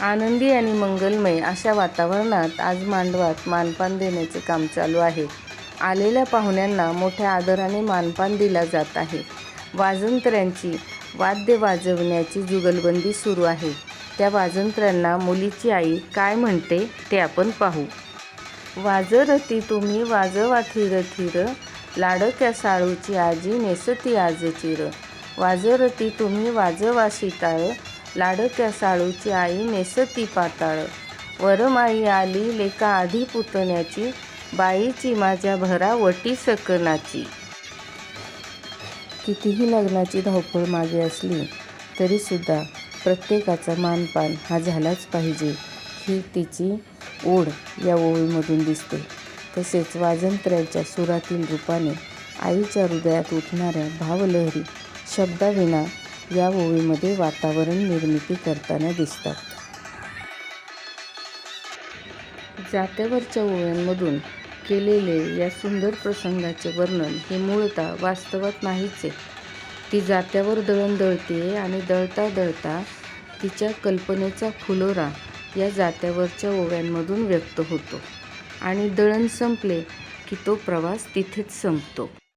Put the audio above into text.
आनंदी आणि मंगलमय अशा वातावरणात आज मांडवात मानपान देण्याचे काम चालू आहे. आलेल्या पाहुण्यांना मोठ्या आदराने मानपान दिला जात आहे. वाजंत्र्यांची वाद्य वाजवण्याची जुगलबंदी सुरू आहे. त्या वाजंत्र्यांना मुलीची आई काय म्हणते ते आपण पाहू. वाजरती तुम्ही वाजवा थिर थिर लाडक्या साळूची आजी नेसती आजचिर. वाजरती तुम्ही वाजवा शिताळ लाडक्या साळूची आई नेसती पाताळ. वरमाई आली लेका आधी पुतण्याची बाईची माझ्या भरा वटी सकनाची. कितीही लग्नाची धावपळ मागे असली तरीसुद्धा प्रत्येकाचा मानपान हा झालाच पाहिजे. ही तिची ओढ या ओळीमधून दिसते. तसेच वाजंत्र्याच्या सुरातील रूपाने आईच्या हृदयात उठणाऱ्या भावलहरी शब्दाविना या ओळीमध्ये वातावरण निर्मिती करताना दिसतात. जात्यावरच्या ओव्यांमधून केलेले या सुंदर प्रसंगाचे वर्णन हे मूळतः वास्तवात नाहीच आहे. ती जात्यावर दळण दळते आणि दळता दळता तिच्या कल्पनेचा फुलोरा या जात्यावरच्या ओव्यांमधून व्यक्त होतो आणि दळण संपले की तो प्रवास तिथेच संपतो.